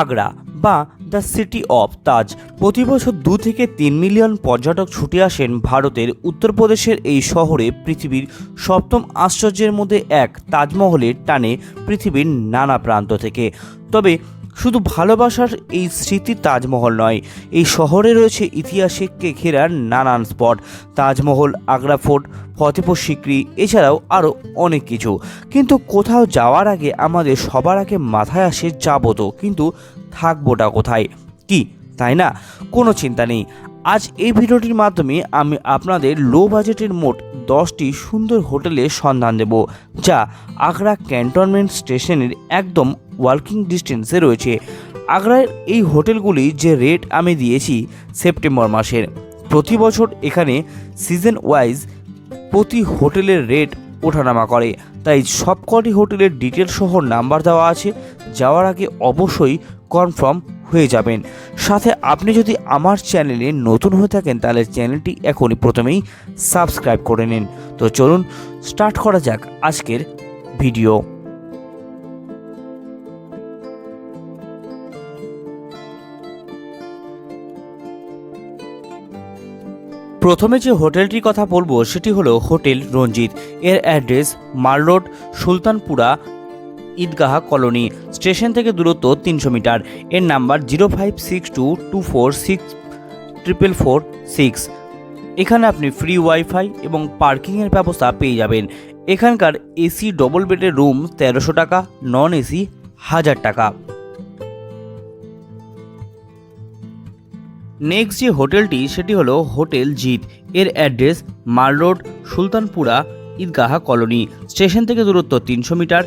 আগ্রা বা the city of তাজ। প্রতি বছর দু থেকে তিন মিলিয়ন পর্যটক ছুটে আসেন ভারতের উত্তরপ্রদেশের এই শহরে পৃথিবীর সপ্তম আশ্চর্যের মধ্যে এক তাজমহলের টানে পৃথিবীর নানা প্রান্ত থেকে। তবে শুধু ভালোবাসার এই স্মৃতি তাজমহল নয়, এই শহরে রয়েছে ইতিহাসকে ঘেরার নানান স্পট। তাজমহল, আগ্রা ফোর্ট, ফতেপুর সিক্রি, এছাড়াও আরও অনেক কিছু। কিন্তু কোথাও যাওয়ার আগে আমাদের সবার আগে মাথায় আসে যাব তো, কিন্তু থাকবোটা কোথায়? কি, তাই না? কোনো চিন্তা নেই। আজ এই ভিডিওটির মাধ্যমে আমি আপনাদের লো বাজেটের মোট দশটি সুন্দর হোটেলের সন্ধান দেব, যা আগ্রা ক্যান্টনমেন্ট স্টেশনের একদম ওয়ার্কিং ডিস্টেন্সে রয়েছে। আগ্রার এই হোটেলগুলি যে রেট আমি দিয়েছি সেপ্টেম্বর মাসের। প্রতি বছর এখানে সিজন ওয়াইজ প্রতি হোটেলের রেট ওঠানামা করে। তাই সবকটি হোটেলের ডিটেল সহ নাম্বার দেওয়া আছে। যাওয়ার আগে অবশ্যই কনফার্ম হয়ে যাবেন। সাথে আপনি যদি আমার চ্যানেলে নতুন হয়ে থাকেন, তাহলে চ্যানেলটি এখনই প্রথমেই সাবস্ক্রাইব করে নিন। তো চলুন স্টার্ট করা যাক আজকের ভিডিও প্রথমে যে হোটেলটির কথা বলব, সেটি হলো হোটেল রঞ্জিত। এর address mall road Sultanpura Idgah colony, station থেকে দূরত্ব তিনশো মিটার। এর number zero five six two two four six triple four six. এখানে আপনি ফ্রি ওয়াইফাই এবং পার্কিংয়ের ব্যবস্থা পেয়ে যাবেন। এখানকার এসি ডবল বেডের রুম তেরোশো টাকা নন এসি হাজার টাকা। নেক্সট যে হোটেলটি, সেটি হলো হোটেল জিত এর address Mall Road, Sultanpura, Idgah colony. Station থেকে দূরত্ব তিনশো মিটার।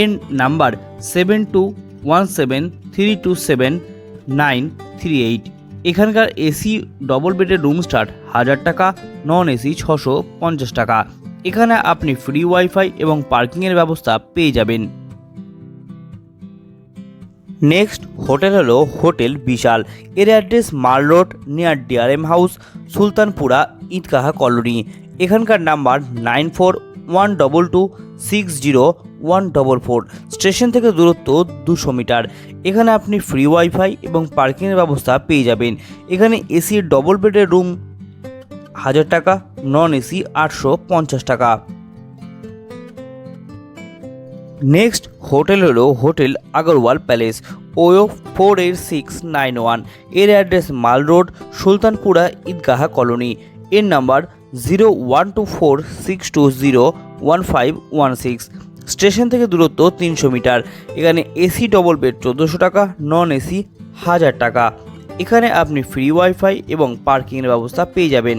এর number seven two one seven three two seven nine three eight এখানকার এসি ডবল বেডের রুম স্টার্ট হাজার টাকা নন এসি ছশো পঞ্চাশ টাকা। এখানে আপনি ফ্রি ওয়াইফাই এবং পার্কিংয়ের ব্যবস্থা পেয়ে যাবেন। নেক্সট হোটেল হলো হোটেল বিশাল। এর address Mall Road near DRM house Sultanpura Idgah colony. এখানকার number nine four one double two six zero one double four station থেকে দূরত্ব দুশো মিটার। এখানে আপনি ফ্রি ওয়াইফাই এবং পার্কিংয়ের ব্যবস্থা পেয়ে যাবেন। এখানে এসি ডবল বেডের রুম হাজার টাকা নন এসি আটশো পঞ্চাশ টাকা। নেক্সট হোটেল হলো hotel Agarwal Palace OYO four eight six nine ওয়ানের address Mall Road, Sultanpura Idgah colony এর number zero one two four six two zero one five one six. Station থেকে দূরত্ব তিনশো metre. এখানে এসি ডবল বেড চোদ্দোশো টাকা non AC হাজার টাকা। এখানে আপনি ফ্রি ওয়াইফাই এবং পার্কিংয়ের ব্যবস্থা পেয়ে যাবেন।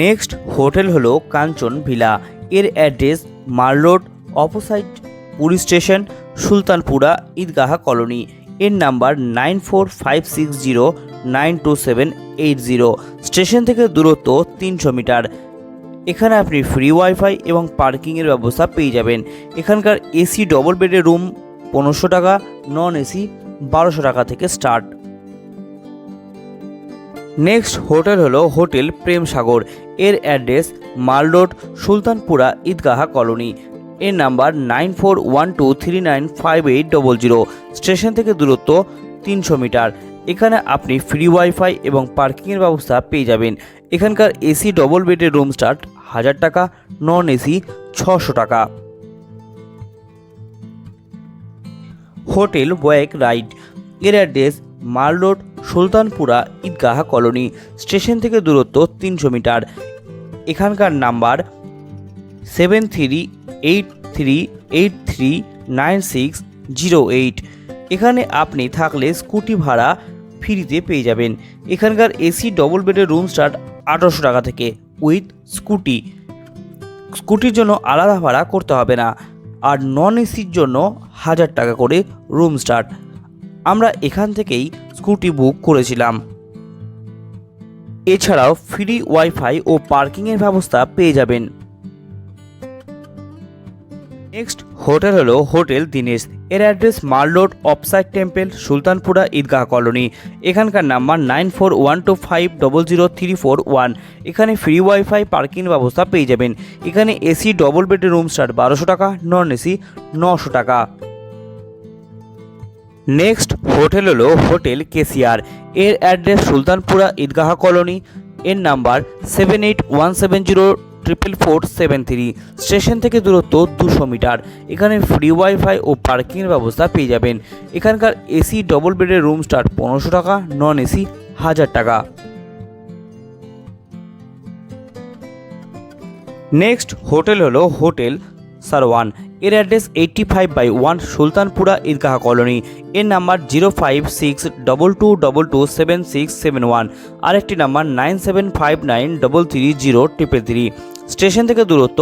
নেক্সট হোটেল হলো কাঞ্চন ভিলা। এর address Mall Road opposite police station Sultanpura Idgah colony. এর number nine four five six zero nine two seven eight zero. Station থেকে দূরত্ব তিনশো মিটার। এখানে আপনি ফ্রি ওয়াইফাই এবং পার্কিংয়ের ব্যবস্থা পেয়ে যাবেন। এখানকার এসি ডবল বেডের রুম পনেরোশো টাকা নন এসি বারোশো টাকা থেকে স্টার্ট নেক্সট হোটেল হলো হোটেল প্রেম সাগর এর address Mall Road Sultanpura Idgah colony. এর number nine four one two three nine five eight double zero station থেকে দূরত্ব তিনশো মিটার। এখানে আপনি ফ্রি ওয়াইফাই এবং পার্কিংয়ের ব্যবস্থা পেয়ে যাবেন। এখানকার এসি ডবল বেডের রুম স্টার্ট হাজার টাকা নন এসি ছশো টাকা। Hotel wake ride. এর address Mall Road, Sultanpura Idgah colony, station থেকে দূরত্ব তিনশো মিটার। এখানকার number seven three eight three eight three nine six zero eight এখানে আপনি থাকলে স্কুটি ভাড়া ফ্রিতে পেয়ে যাবেন। এখানকার এসি ডবল বেডের রুম স্টার্ট আঠারোশো টাকা থেকে। With scooty. স্কুটির জন্য আলাদা ভাড়া করতে হবে না। আর নন এসির জন্য হাজার টাকা করে রুম স্টার্ট আমরা এখান থেকেই স্কুটি বুক করেছিলাম। এছাড়াও ফ্রি ওয়াইফাই ও পার্কিংয়ের ব্যবস্থা পেয়ে যাবেন। নেক্সট হোটেল হলো হোটেল দিনেশ। এর address mall road opposite temple, Sultanpura Idgah colony. এখানকার number nine four one two five double zero three four one. এখানে ফ্রি ওয়াইফাই, পার্কিং ব্যবস্থা পেয়ে যাবেন। এখানে এসি ডবল বেডের রুম স্টার্ট বারোশো টাকা নন এসি নশো টাকা। নেক্সট হোটেল হলো হোটেল কেসিআর। এর অ্যাড্রেস সুলতানপুরা ঈদগাহ কলোনি। এর number seven eight one seven zero triple four seven three station থেকে দূরত্ব দুশো মিটার। এখানে ফ্রি ওয়াইফাই ও পার্কিংয়ের ব্যবস্থা পেয়ে যাবেন। এখানকার এসি ডবল বেডের রুম স্টার্ট পনেরোশো টাকা নন এসি হাজার টাকা। নেক্সট হোটেল হলো হোটেল সারওয়ান এর address eighty five by one Sultanpura Idgah colony. এর number zero five six double two double two seven six seven one আরেকটি number nine seven five nine double three zero triple three station থেকে দূরত্ব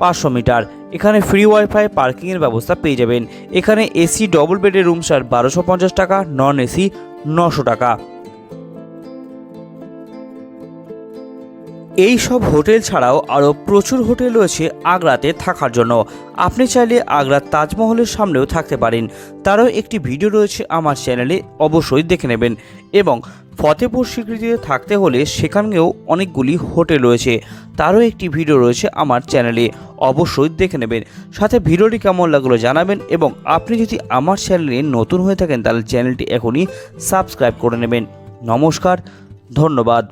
পাঁচশো metre. এখানে free wifi পার্কিংয়ের ব্যবস্থা পেয়ে যাবেন। এখানে এসি ডবল বেডের রুম সার বারোশো পঞ্চাশ টাকা নন এসি নশো টাকা। এই সব হোটেল ছাড়াও আরও প্রচুর হোটেল রয়েছে আগ্রাতে থাকার জন্য। আপনি চাইলে আগ্রার তাজমহলের সামনেও থাকতে পারেন। তারও একটি ভিডিও রয়েছে আমার চ্যানেলে, অবশ্যই দেখে নেবেন। এবং ফতেপুর স্বীকৃতিতে থাকতে হলে সেখানেও অনেকগুলি হোটেল রয়েছে। তারও একটি ভিডিও রয়েছে আমার চ্যানেলে, অবশ্যই দেখে নেবেন। সাথে ভিডিওটি কেমন লাগল জানাবেন এবং আপনি যদি আমার চ্যানেলে নতুন হয়ে থাকেন তাহলে চ্যানেলটি এখনই সাবস্ক্রাইব করে নেবেন। নমস্কার, ধন্যবাদ।